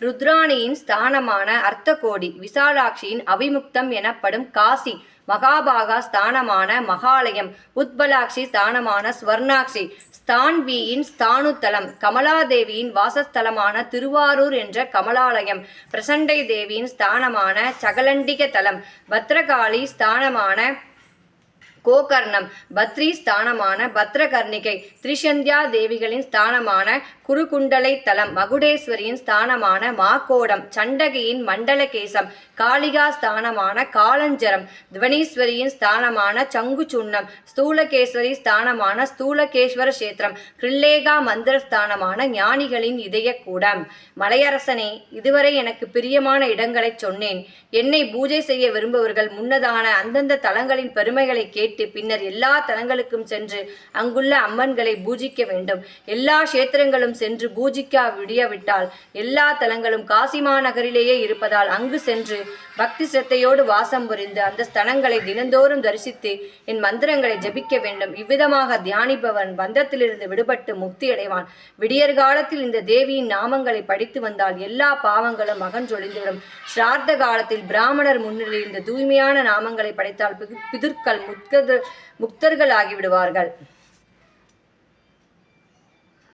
ருத்ராணியின் ஸ்தானமான அர்த்தகோடி விசாலாட்சியின் அவிமுக்தம் எனப்படும் காசி மகாபாகா ஸ்தானமான மகாலயம் உத்பலாட்சி ஸ்தானமான ஸ்வர்ணாட்சி ஸ்தான்வியின் ஸ்தானுத்தலம் கமலாதேவியின் வாசஸ்தலமான திருவாரூர் என்ற கமலாலயம் பிரசண்டை தேவியின் ஸ்தானமான சகலண்டிக தலம் பத்ரகாளி ஸ்தானமான கோகர்ணம். பத்ரி ஸ்தானமான பத்ரகர்ணிகை திரிசந்தியா தேவிகளின் ஸ்தானமான குருகுண்டலை தலம் மகுடேஸ்வரியின் ஸ்தானமான மாக்கோடம் சண்டகியின் மண்டலகேசம் காளிகா ஸ்தானமான காலஞ்சரம் துவனீஸ்வரியின் ஸ்தானமான சங்குச்சுன்னம் ஸ்தூலகேஸ்வரி ஸ்தானமான ஸ்தூலகேஸ்வர கஷேத்திரம் கிருல்லேகா மந்திர ஸ்தானமான ஞானிகளின் இதயக்கூடம். மலையரசனே இதுவரை எனக்கு பிரியமான இடங்களைச் சொன்னேன். என்னை பூஜை செய்ய விரும்புவர்கள் முன்னதான அந்தந்த தலங்களின் பெருமைகளை கேட்டு பின்னர் எல்லா தலங்களுக்கும் சென்று அங்குள்ள அம்மன்களை பூஜிக்க வேண்டும். எல்லா கஷேத்திரங்களும் சென்று பூஜிக்கா விடியவிட்டால் எல்லா தலங்களும் காசிமா நகரிலேயே இருப்பதால் அங்கு சென்று பக்தி சிரத்தையோடு வாசம் புரிந்து அந்த ஸ்தலங்களை தினந்தோறும் தரிசித்து என் மந்திரங்களை ஜபிக்க வேண்டும். இவ்விதமாக தியானிப்பவன் பந்தத்திலிருந்து விடுபட்டு முக்தி அடைவான் விடியற் காலத்தில் இந்த தேவியின் நாமங்களை படித்து வந்தால் எல்லா பாவங்களும் அகன்றொழிந்துவிடும். ஸ்ரார்த்த காலத்தில் பிராமணர் முன்னிலையில் இந்த தூய்மையான நாமங்களை படைத்தால் பிது- முத்க முக்தர்கள் முக்தர்கள் ஆகிவிடுவார்கள்